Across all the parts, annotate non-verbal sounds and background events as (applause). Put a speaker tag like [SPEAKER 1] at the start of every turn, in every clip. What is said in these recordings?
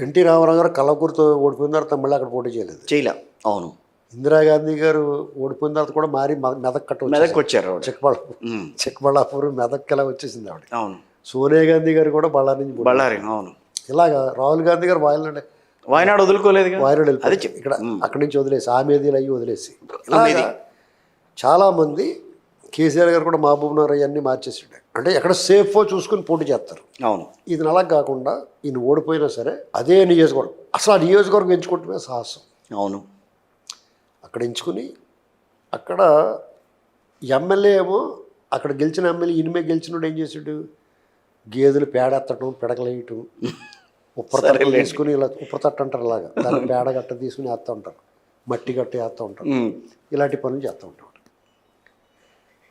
[SPEAKER 1] NT Ramarao గారు కళ్ళకూరుతో ఓడిపోయిన తర్వాత మళ్ళీ అక్కడ పోటీ చేయలేదు.
[SPEAKER 2] చేయలే. అవును.
[SPEAKER 1] ఇందిరాగాంధీ గారు ఓడిపోయిన తర్వాత కూడా మారి మెదక్ కట్ట
[SPEAKER 2] మెదక్ వచ్చారు ఆవిడ.
[SPEAKER 1] చిక్కబళ్ళాపూర్ మెదక్ ఇలా వచ్చేసింది ఆవిడ.
[SPEAKER 2] అవును.
[SPEAKER 1] సోనియా గాంధీ గారు కూడా బళ్ళారి నుంచి
[SPEAKER 2] బళ్ళారి అవును.
[SPEAKER 1] ఇలాగా రాహుల్ గాంధీ గారు వాయనాడు
[SPEAKER 2] వాయనాడు వదులుకోలేదుగా
[SPEAKER 1] వాయనాడు
[SPEAKER 2] అదే
[SPEAKER 1] ఇక్కడ అక్కడి నుంచి వదిలేసి ఆమెదీలు అయ్యి వదిలేసి. ఇలాగా
[SPEAKER 2] ఆమేది.
[SPEAKER 1] కేసీఆర్ గారు కూడా మహబూబ్ నగర్ అవన్నీ మార్చేసాడు. అంటే ఎక్కడ సేఫో చూసుకుని పోటీ చేస్తారు.
[SPEAKER 2] అవును.
[SPEAKER 1] ఇది అలా కాకుండా ఈయన ఓడిపోయినా సరే అదే నియోజకవర్గం. అసలు ఆ నియోజకవర్గం ఎంచుకోవటమే సాహసం.
[SPEAKER 2] అవును.
[SPEAKER 1] అక్కడ ఎంచుకుని అక్కడ ఎమ్మెల్యే ఏమో అక్కడ గెలిచిన ఎమ్మెల్యే ఇనిమే గెలిచినోడు ఏం చేసాడు? గేదెలు పేడెత్తటం పిడకలేయటం ఉప్పరతట్టు తీసుకుని ఇలా ఉప్పరతట్టు అంటారు ఇలాగా దాన్ని (laughs) పేడ గట్ట తీసుకుని వేస్తూ ఉంటారు. మట్టి గట్ట వేస్తూ ఉంటారు. ఇలాంటి పనులు చేస్తూ ఉంటాం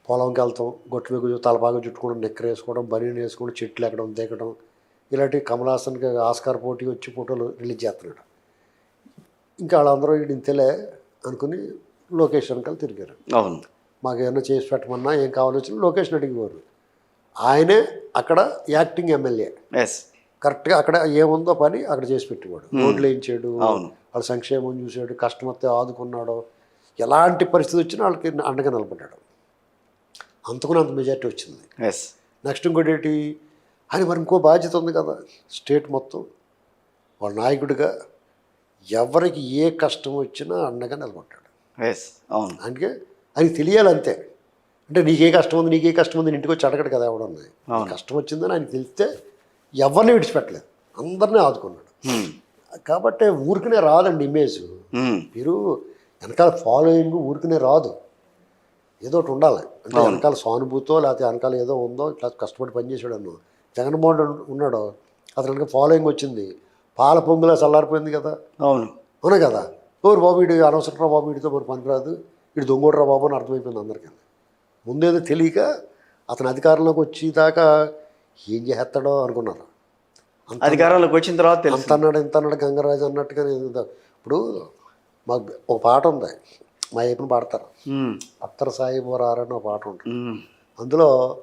[SPEAKER 1] పొలంకి వెళ్తాం గొట్టు మీద తలపాగా చుట్టుకోవడం నెక్కర వేసుకోవడం బనీన్ వేసుకోవడం చెట్లు ఎక్కడం దిగడం ఇలాంటి కమలాసన్కి ఆస్కార్ పోటీ వచ్చి ఫోటోలు రిలీజ్ చేస్తున్నాడు. ఇంకా వాళ్ళందరూ వీడి ఇంతలే అనుకుని లొకేషన్ కలిసి తిరిగారు.
[SPEAKER 2] అవును.
[SPEAKER 1] మాకు ఏమైనా చేసి పెట్టమన్నా ఏం కావాలో వచ్చినా లొకేషన్ అడిగేవారు. ఆయనే అక్కడ యాక్టింగ్ ఎమ్మెల్యే.
[SPEAKER 2] ఎస్
[SPEAKER 1] కరెక్ట్గా అక్కడ ఏముందో పని అక్కడ చేసి పెట్టేవాడు. రోడ్లు వేయించాడు. వాళ్ళ సంక్షేమం చూశాడు కష్టం వస్తే ఆదుకున్నాడు. ఎలాంటి పరిస్థితి వచ్చినా వాళ్ళకి అండగా నిలబడ్డాడు. అంతకుని అంత మెజార్టీ వచ్చింది.
[SPEAKER 2] ఎస్
[SPEAKER 1] నెక్స్ట్ ఇంకోటి ఏంటి? ఆయన మరి ఇంకో బాధ్యత ఉంది కదా. స్టేట్ మొత్తం వాళ్ళ నాయకుడిగా ఎవరికి ఏ కష్టం వచ్చినా అండగా నిలబడ్డాడు.
[SPEAKER 2] ఎస్ అవును.
[SPEAKER 1] అందుకే ఆయనకి తెలియాలి అంతే అంటే నీకే కష్టం ఉంది నీకే కష్టం ఉంది ఇంటికి వచ్చి అడగడు కదా నీకు కష్టం వచ్చిందని ఆయనకి తెలిస్తే ఎవరిని విడిచిపెట్టలేదు. అందరినీ ఆదుకున్నాడు.
[SPEAKER 2] ఉమ్,
[SPEAKER 1] కాబట్టి ఊరికనే రాదండి ఇమేజ్.
[SPEAKER 2] ఉమ్,
[SPEAKER 1] మీరు వెనకాల ఫాలోయింగ్ ఊరికనే రాదు. ఏదో ఒకటి ఉండాలి. అంటే వెనకాల సానుభూతో లేకపోతే వెనకాల ఏదో ఉందో ఇట్లా కష్టపడి పనిచేసాడు అన్న జగన్మోహన్ రెడ్డి ఉన్నాడు అతను వెనక ఫాలోయింగ్ వచ్చింది. పాల పొంగులా చల్లారిపోయింది కదా.
[SPEAKER 2] అవును.
[SPEAKER 1] అవునా కదా? ఓరు బాబు వీడు అనవసరం బాబు వీడితో మరి పనికిరాదు. వీడు దొంగోడరా బాబు అని అర్థమైపోయింది అందరికీ. ముందేదో తెలియక అతను అధికారంలోకి వచ్చేదాకా ఏం చేస్తాడో అనుకున్నారు.
[SPEAKER 2] అధికారంలోకి వచ్చిన తర్వాత
[SPEAKER 1] అంత అన్నాడు ఇంత అన్నాడు గంగరాజు అన్నట్టుగా ఇప్పుడు మాకు ఒక పాట ఉంది. మా వైపున పాడతారు అత్తర సాయిబు రారని ఒక పాట ఉంటుంది. అందులో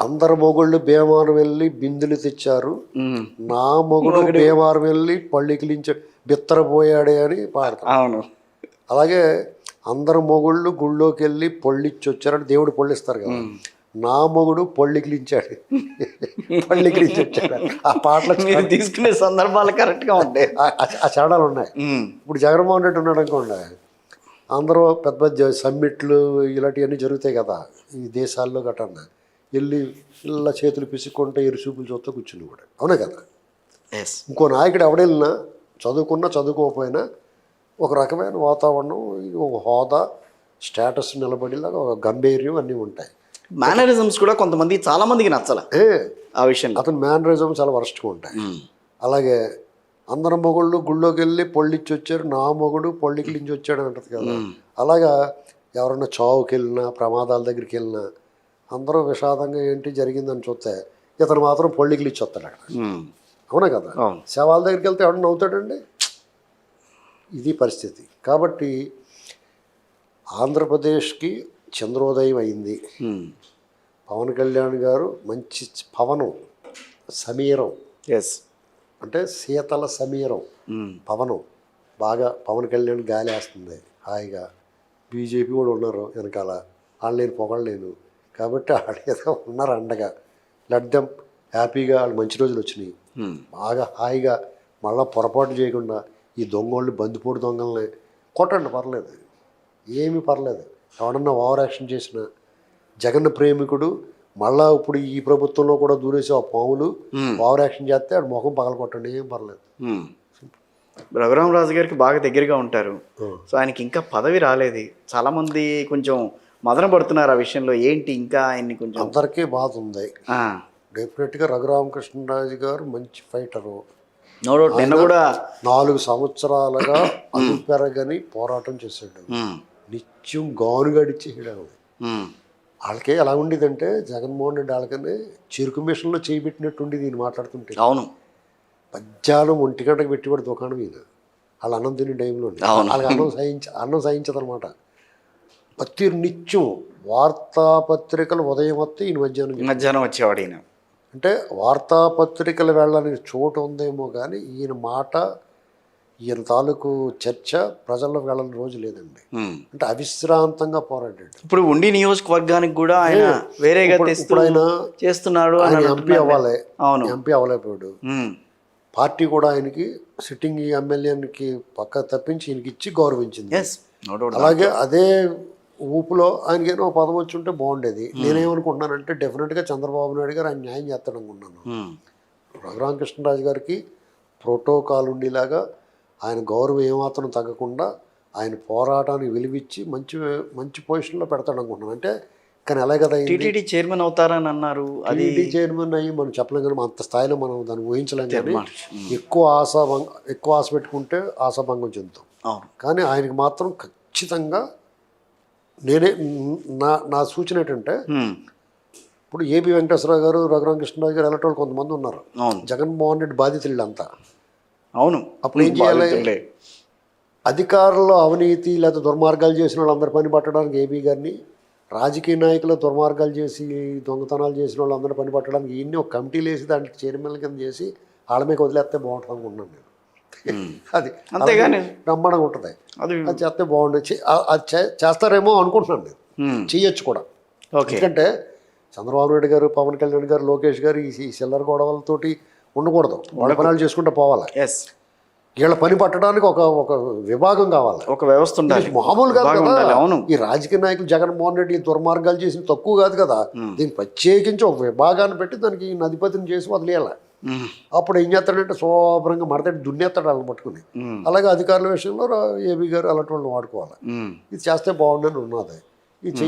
[SPEAKER 1] అందరు మొగుళ్ళు భీమారం వెళ్ళి బిందులు తెచ్చారు. నా మొగుడు భీమారం వెళ్ళి పళ్ళికిలించ బిత్తరపోయాడే అని పాడతారు.
[SPEAKER 2] అవును.
[SPEAKER 1] అలాగే అందరు మొగుళ్ళు గుళ్ళోకి వెళ్ళి పొళ్ళిచ్చి వచ్చారని దేవుడు పొళ్ళిస్తారు కదా. నా మొగుడు పొళ్ళికిలించాడు పళ్ళికిలించి వచ్చాడు. ఆ పాటలో
[SPEAKER 2] మీరు తీసుకునే సందర్భాలు కరెక్ట్గా ఉంటాయి
[SPEAKER 1] ఆ- తేడాలు ఉన్నాయి. ఇప్పుడు జగన్మోహన్ రెడ్డి ఉన్నాడు అనుకోండి. అందరూ పెద్ద పెద్ద సమ్మిట్లు ఇలాంటివన్నీ జరుగుతాయి కదా ఈ దేశాల్లో గట్రా వెళ్ళి ఇలా చేతులు పిసుక్కుంటే ఎరుసూపులు చూస్తూ కూర్చుని కూడా. అవునా కదా? ఇంకో నాయకుడు ఎవడెళ్ళినా చదువుకున్నా చదువుకోకపోయినా ఒక రకమైన వాతావరణం ఒక హోదా స్టేటస్ నిలబడేలాగా ఒక గంభీర్యం అన్నీ ఉంటాయి.
[SPEAKER 2] మేనరిజమ్స్ కూడా కొంతమంది చాలా మందికి నచ్చల
[SPEAKER 1] ఏ?
[SPEAKER 2] ఆ విషయంలో.
[SPEAKER 1] అతని మేనరిజం చాలా వరస్ట్గా ఉంటాయి.
[SPEAKER 2] ఉమ్,
[SPEAKER 1] అలాగే అందరు మొగుళ్ళు గుళ్ళోకి వెళ్ళి పొళ్ళిచ్చి వచ్చారు నా మొగుడు పొళ్ళికిలించి వచ్చాడు అని అంటది కదా. అలాగా ఎవరన్నా చావుకి వెళ్ళినా ప్రమాదాల దగ్గరికి వెళ్ళినా అందరూ విషాదంగా ఏంటి జరిగిందని చూస్తే ఇతను మాత్రం పొళ్ళికిలిచ్చి వస్తాడు అక్కడ అవునా కదా? శవాల దగ్గరికి వెళ్తే ఎవడన్నా నవ్వుతాడండి? ఇది పరిస్థితి. కాబట్టి ఆంధ్రప్రదేశ్కి చంద్రోదయం అయింది. పవన్ కళ్యాణ్ గారు మంచి పవనం సమీరం.
[SPEAKER 2] ఎస్
[SPEAKER 1] అంటే శీతల సమీరం పవనం. బాగా పవన్ కళ్యాణ్ గాలి వేస్తుంది హాయిగా. బీజేపీ కూడా ఉన్నారు వెనకాల. వాళ్ళు నేను పొగడలేను కాబట్టి వాళ్ళు ఏదో ఉన్నారు అండగా. లడ్డం హ్యాపీగా వాళ్ళు మంచి రోజులు వచ్చినాయి. బాగా హాయిగా. మళ్ళీ పొరపాటు చేయకుండా ఈ దొంగోళ్ళు బందిపోటు దొంగల్ని కొట్టండి పర్లేదు. ఏమీ పర్లేదు. ఎవడన్నా ఓవర్ యాక్షన్ చేసిన జగన్ ప్రేమికుడు మళ్ళా ఇప్పుడు ఈ ప్రభుత్వంలో కూడా దూరేసి ఆ పాములు
[SPEAKER 2] ఉమ్,
[SPEAKER 1] ఓవర్ యాక్షన్ చేస్తే ఆడు ముఖం పగల కొట్టండి ఏం పర్లేదు.
[SPEAKER 2] రఘురామరాజు గారికి బాగా దగ్గరగా ఉంటారు. సో ఆయనకి ఇంకా పదవి రాలేదు. చాలా మంది కొంచెం మదన పడుతున్నారు ఆ విషయంలో. ఏంటి ఇంకా ఆయన్ని కొంచెం?
[SPEAKER 1] అందరికీ బాధ ఉంది. డెఫినెట్గా రఘురామకృష్ణరాజు గారు మంచి ఫైటరు
[SPEAKER 2] నో డౌట్ నిన్న కూడా
[SPEAKER 1] నాలుగు సంవత్సరాలుగా అదు పెరగని పోరాటం చేశాడు. నిత్యం గాను గడిచేయడం
[SPEAKER 2] ఉమ్,
[SPEAKER 1] వాళ్ళకే ఎలా ఉండేదంటే జగన్మోహన్ రెడ్డి వాళ్ళకనే చెరుకు మిషన్లో చేయబెట్టినట్టు ఉండేది ఈయన మాట్లాడుతుంటే.
[SPEAKER 2] అవును.
[SPEAKER 1] మధ్యాహ్నం ఒంటి గంటకు పెట్టివాడు దుకాణం ఈయన వాళ్ళ అన్నం తినే టైంలో. వాళ్ళకి అన్నం సహించ అన్నం సహించదనమాట ప్రతి నిత్యం వార్తాపత్రికలు ఉదయం వస్తే ఈయన మధ్యాహ్నం
[SPEAKER 2] మధ్యాహ్నం వచ్చేవాడు ఈయన.
[SPEAKER 1] అంటే వార్తాపత్రికలు వెళ్ళడానికి చోటు ఉందేమో కానీ ఈయన మాట ఈయన తాలూకు చర్చ ప్రజల్లో వెళ్ళని రోజు లేదండి. అంటే అవిశ్రాంతంగా పోరాడాడు.
[SPEAKER 2] ఇప్పుడు ఉండి నియోజకవర్గానికి కూడా ఆయన వేరేగా
[SPEAKER 1] ఇప్పుడు- ఆయన
[SPEAKER 2] చేస్తున్నాడు
[SPEAKER 1] ఆయన ఎంపీ. అవ్వాలి.
[SPEAKER 2] అవును.
[SPEAKER 1] ఎంపీ అవ్వలేకపోయాడు. పార్టీ కూడా ఆయనకి సిట్టింగ్ ఎమ్మెల్యేకి పక్క తప్పించి ఈయనకి ఇచ్చి గౌరవించింది అలాగే అదే ఊపులో ఆయనకి ఏదో పదవి వచ్చి ఉంటే బాగుండేది. నేనేమనుకుంటున్నానంటే డెఫినెట్గా చంద్రబాబు నాయుడు గారు ఆయన న్యాయం చేస్తాడు అనుకున్నాను
[SPEAKER 2] ఉమ్.
[SPEAKER 1] రఘురామకృష్ణరాజు గారికి ప్రోటోకాల్ ఉండేలాగా ఆయన గౌరవం ఏమాత్రం తగ్గకుండా ఆయన పోరాటానికి విలువిచ్చి మంచి మంచి పొజిషన్లో పెడతాడు అనుకుంటున్నాను. అంటే కానీ ఎలా కదా
[SPEAKER 2] టీటీడీ చైర్మన్ అవుతారని అన్నారు. అది
[SPEAKER 1] టీడీ చైర్మన్ అయ్యి మనం చెప్పలేం కానీ అంత స్థాయిలో మనం దాన్ని ఊహించలేం కానీ. ఎక్కువ ఆశాభంగం ఎక్కువ ఆశ పెట్టుకుంటే ఆశాభంగం చెందుతాం. కానీ ఆయనకి మాత్రం ఖచ్చితంగా నేనే నా నా సూచన ఏంటంటే. ఇప్పుడు ఏబి వెంకటేశ్వరరావు గారు రఘురామకృష్ణరాజు గారు ఎలాంటి వాళ్ళు కొంతమంది ఉన్నారు. జగన్మోహన్ రెడ్డి బాధితులు వీళ్ళంతా.
[SPEAKER 2] అవును
[SPEAKER 1] అప్పుడు ఏం చేయాలి? అధికారంలో అవినీతి లేదా దుర్మార్గాలు చేసిన వాళ్ళందరి పని పట్టడానికి ఏబీ గారిని రాజకీయ నాయకులు దుర్మార్గాలు చేసి దొంగతనాలు చేసిన వాళ్ళందరూ పని పట్టడానికి ఈయన్ని ఒక కమిటీలు వేసి దాంట్లో చైర్మన్ కింద చేసి వాళ్ళ మీద వదిలేస్తే బాగుంటుంది అనుకుంటున్నాను నేను. (laughs) అది.
[SPEAKER 2] అంతేగాని
[SPEAKER 1] బ్రహ్మాండంగా ఉంటుంది.
[SPEAKER 2] అది
[SPEAKER 1] అది చేస్తే ఆ- అది చే- చేస్తారేమో అనుకుంటున్నాను నేను.
[SPEAKER 2] ఉమ్.
[SPEAKER 1] చెయ్యొచ్చు కూడా.
[SPEAKER 2] ఓకే.
[SPEAKER 1] ఎందుకంటే చంద్రబాబు నాయుడు గారు పవన్ కళ్యాణ్ గారు లోకేష్ గారు ఈ ఈ చిల్లర గొడవలతోటి ఉండకూడదు. వాళ్ళ పనాలు చేసుకుంటూ పోవాలి.
[SPEAKER 2] ఎస్
[SPEAKER 1] వీళ్ళ పని పట్టడానికి ఒక ఒక విభాగం కావాలి.
[SPEAKER 2] ఒక వ్యవస్థ ఉండాలి.
[SPEAKER 1] మామూలు కాదు
[SPEAKER 2] బాగా
[SPEAKER 1] కదా.
[SPEAKER 2] ఉండాలి అవును.
[SPEAKER 1] ఈ రాజకీయ నాయకులు జగన్మోహన్ రెడ్డి దుర్మార్గాలు చేసిన తక్కువ కాదు కదా. దీన్ని ప్రత్యేకించి ఒక విభాగాన్ని పెట్టి దానికి అధిపతిని చేసి వదిలేయాలి.
[SPEAKER 2] ఉమ్.
[SPEAKER 1] అప్పుడు ఏం చేస్తాడంటే శుభ్రంగా మడతడి దున్నేస్తాడు వాళ్ళని పట్టుకుని.
[SPEAKER 2] ఉమ్.
[SPEAKER 1] అలాగే అధికారుల విషయంలో ఏబీ గారు అలాంటి వాళ్ళని వాడుకోవాలి. ఇది చేస్తే బాగుండని ఉన్నది. ఇది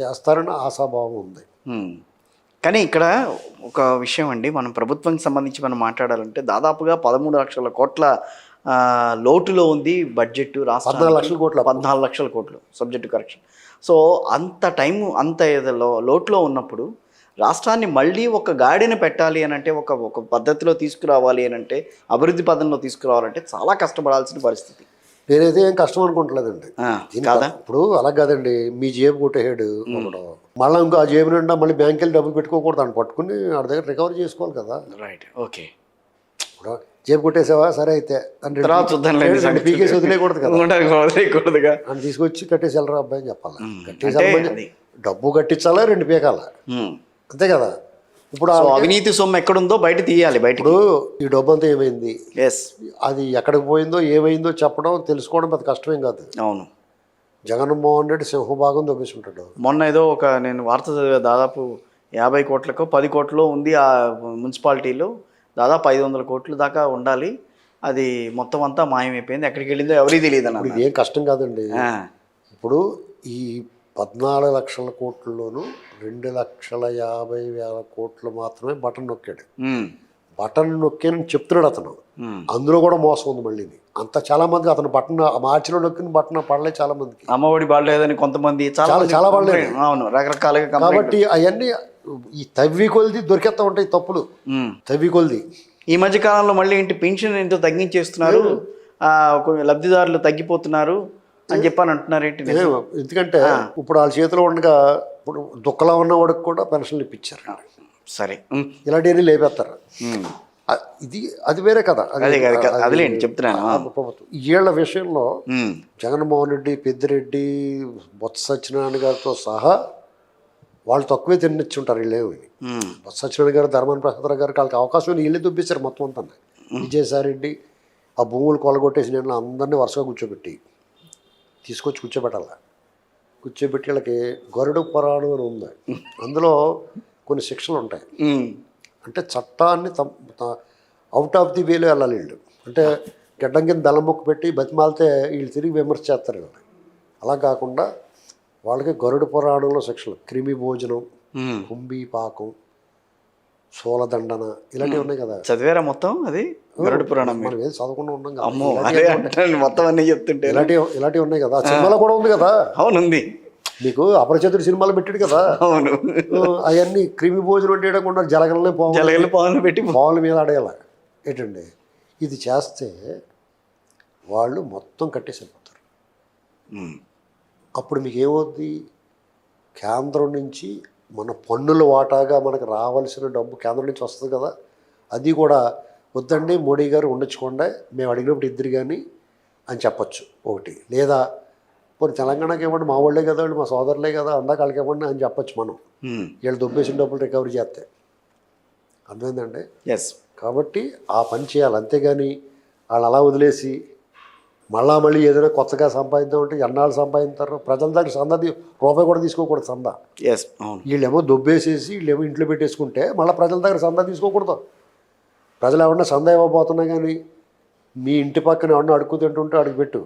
[SPEAKER 1] చేస్తారని ఆశాభావం ఉంది.
[SPEAKER 2] కానీ ఇక్కడ ఒక విషయం అండి. మనం ప్రభుత్వానికి సంబంధించి మనం మాట్లాడాలంటే దాదాపుగా పదమూడు లక్షల కోట్ల లోటులో ఉంది బడ్జెట్ రాష్ట్ర
[SPEAKER 1] పద్నాలుగు లక్షల కోట్ల.
[SPEAKER 2] పద్నాలుగు లక్షల కోట్లు సబ్జెక్ట్ కరెక్షన్. సో అంత టైము అంత ఏదో లోటులో ఉన్నప్పుడు రాష్ట్రాన్ని మళ్ళీ ఒక గాడిన పెట్టాలి అని అంటే ఒక ఒక పద్ధతిలో తీసుకురావాలి అని అంటే అభివృద్ధి పదంలో తీసుకురావాలంటే చాలా కష్టపడాల్సిన పరిస్థితి.
[SPEAKER 1] నేనైతే ఏం కష్టం అనుకుంటలేదండి. ఇప్పుడు అలా కాదండి. మీ జేబు కొట్టేసాడు ఒకడు. మళ్ళీ ఇంకో ఆ జేబు నిండా మళ్ళీ బ్యాంక్ వెళ్ళి డబ్బులు పెట్టుకోకూడదు అని పట్టుకుని వాడి దగ్గర రికవర్ చేసుకోవాలి కదా.
[SPEAKER 2] రైట్ ఓకే
[SPEAKER 1] ఇప్పుడు జేబు కొట్టేసావా? సరే అయితే. పీకేసి వదిలేయకూడదు కదా. అని తీసుకొచ్చి కట్టేసి వెళ్ళరా అబ్బాయి అని చెప్పాలి. కట్టేసి. డబ్బు కట్టించాలా రెండు పీకాలా. అంతే కదా. ఇప్పుడు
[SPEAKER 2] అవినీతి సొమ్ము ఎక్కడుందో బయట తీయాలి
[SPEAKER 1] ఇప్పుడు ఈ డబ్బు అంతా ఏమైంది?
[SPEAKER 2] ఎస్
[SPEAKER 1] అది ఎక్కడికి పోయిందో ఏమైందో చెప్పడం తెలుసుకోవడం పెద్ద కష్టమేం కాదు.
[SPEAKER 2] అవును.
[SPEAKER 1] జగన్మోహన్ రెడ్డి సింహభాగం దొబ్బేసుంటాడు
[SPEAKER 2] మొన్న ఏదో ఒక నేను వార్త చదివా దాదాపు యాభై కోట్లకు పది కోట్లు ఉంది ఆ మున్సిపాలిటీలో దాదాపు ఐదు వందల కోట్ల దాకా ఉండాలి. అది మొత్తం అంతా మాయమైపోయింది. ఎక్కడికి వెళ్ళిందో ఎవరికి తెలియదు అన్న
[SPEAKER 1] ఏం కష్టం కాదండి. ఇప్పుడు ఈ పద్నాలుగు లక్షల కోట్లలోనూ రెండు లక్షల యాభై వేల కోట్లు మాత్రమే బటన్ నొక్కాడు. బటన్ నొక్కానని చెప్తున్నాడు అతను. అందులో కూడా మోసం ఉంది మళ్ళీ అంత చాలా మందికి అతను బటన్ మార్చిలో నొక్కిన బటన్ పడలే చాలా మందికి.
[SPEAKER 2] అమ్మఒడి బాడలేదని కొంతమంది చాలా
[SPEAKER 1] చాలా- పడలేదు.
[SPEAKER 2] అవును రకరకాలుగా.
[SPEAKER 1] కాబట్టి అవన్నీ ఈ తవ్వి కొలిది దొరికేస్తా ఉంటాయి తప్పులు. తవ్వి కొలిది.
[SPEAKER 2] ఈ మధ్య కాలంలో మళ్ళీ ఇంటి పెన్షన్ ఎంతో తగ్గించేస్తున్నారు. లబ్ధిదారులు తగ్గిపోతున్నారు. అని చెప్పని అంటున్నారు ఏంటి
[SPEAKER 1] ఏం, ఎందుకంటే ఇప్పుడు వాళ్ళ చేతిలో ఉండగా ఇప్పుడు దుఃఖలా ఉన్న వాడికి కూడా పెన్షన్లు ఇప్పించారు.
[SPEAKER 2] సరే.
[SPEAKER 1] ఇలాంటివన్నీ లేపేస్తారు. ఇది అది వేరే కదా అది-
[SPEAKER 2] అదే కదా, కదా,
[SPEAKER 1] అది-
[SPEAKER 2] అదిలేండి, చెప్తున్నాను.
[SPEAKER 1] వీళ్ళ విషయంలో. జగన్మోహన్ రెడ్డి పెద్దిరెడ్డి బొత్స సత్యనారాయణ గారితో సహా వాళ్ళు తక్కువే తినిచ్చుంటారు వీళ్ళేమి
[SPEAKER 2] ఉమ్.
[SPEAKER 1] బొత్స సత్యనారాయణ గారు ధర్మాన ప్రసాదరావు గారికి వాళ్ళకి అవకాశం వీళ్ళే దుబ్బేశారు మొత్తం అంతా. విజయసాయిరెడ్డి ఆ భూములు కొలగొట్టేసి నేను అందరినీ వరుసగా కూర్చోబెట్టి తీసుకొచ్చి కూర్చోబెట్టాల. కూర్చోబెట్టి వీళ్ళకి గరుడు పురాణం అని ఉంది. అందులో కొన్ని శిక్షలు ఉంటాయి. అంటే చట్టాన్ని అవుట్ ఆఫ్ ది వేలో వెళ్ళాలి వీళ్ళు. అంటే గడ్డం కింద ముక్క పెట్టి బతిమాలితే వీళ్ళు తిరిగి విమర్శ చేస్తారు వీళ్ళు అలా కాకుండా వాళ్ళకి గరుడు పురాణంలో శిక్షలు. క్రిమి భోజనం. కుంభీ పాకం సోలదండన ఇలాంటివి ఉన్నాయి కదా.
[SPEAKER 2] చదివారా మొత్తం అది? గరుడ పురాణం?
[SPEAKER 1] మనం ఏం చదవకుండా ఉన్నాం కదా.
[SPEAKER 2] అమ్మో అదే అంటాను మొత్తం అన్నీ చెప్తుంటే.
[SPEAKER 1] ఇలాంటివి ఇలాంటివి ఉన్నాయి కదా. సినిమాలో కూడా ఉంది కదా.
[SPEAKER 2] అవును ఉంది
[SPEAKER 1] మీకు అపరిచితుడు సినిమాలు పెట్టాడు కదా.
[SPEAKER 2] అవును.
[SPEAKER 1] అవన్నీ క్రిమి భోజనం చేయకుండా జలగలనే పోవాలి
[SPEAKER 2] జలగలు పెట్టి
[SPEAKER 1] పావుల మీద ఆడేయాల ఏంటండి? ఇది చేస్తే వాళ్ళు మొత్తం కట్టేసి వెళ్ళిపోతారు. అప్పుడు మీకు ఏమవుద్ది? కేంద్రం నుంచి మన పన్నుల వాటాగా మనకు రావాల్సిన డబ్బు కేంద్రం నుంచి వస్తుంది కదా అది కూడా వద్దండి మోడీ గారు ఉండొచ్చుకోండి మేము అడిగినప్పుడు ఇద్దరు కానీ అని చెప్పొచ్చు. ఒకటి. లేదా పోనీ తెలంగాణకి ఇవ్వండి మా వాళ్ళే కదా మా సోదరులే కదా అందాక వాళ్ళకి ఇవ్వండి అని చెప్పొచ్చు మనం. వీళ్ళు దొబ్బేసిన డబ్బులు రికవరీ చేస్తే. అర్థమైందండి?
[SPEAKER 2] ఎస్
[SPEAKER 1] కాబట్టి ఆ పని చేయాలి. అంతేగాని వాళ్ళు అలా వదిలేసి మళ్ళా మళ్ళీ ఏదైనా కొత్తగా సంపాదిద్దామంటే ఎన్నాళ్ళు సంపాదిస్తారు ప్రజల దగ్గర సందా రూపాయి కూడా తీసుకోకూడదు సందా.
[SPEAKER 2] ఎస్ అవును.
[SPEAKER 1] వీళ్ళేమో దొబ్బేసేసి వీళ్ళేమో ఇంట్లో పెట్టేసుకుంటే మళ్ళీ ప్రజల దగ్గర సందా తీసుకోకూడదు. ప్రజలు ఎవరన్నా సందా ఇవ్వబోతున్నా కానీ మీ ఇంటి పక్కన ఎవరన్నా అడుక్కు తింటుంటే అడుగు పెట్టు.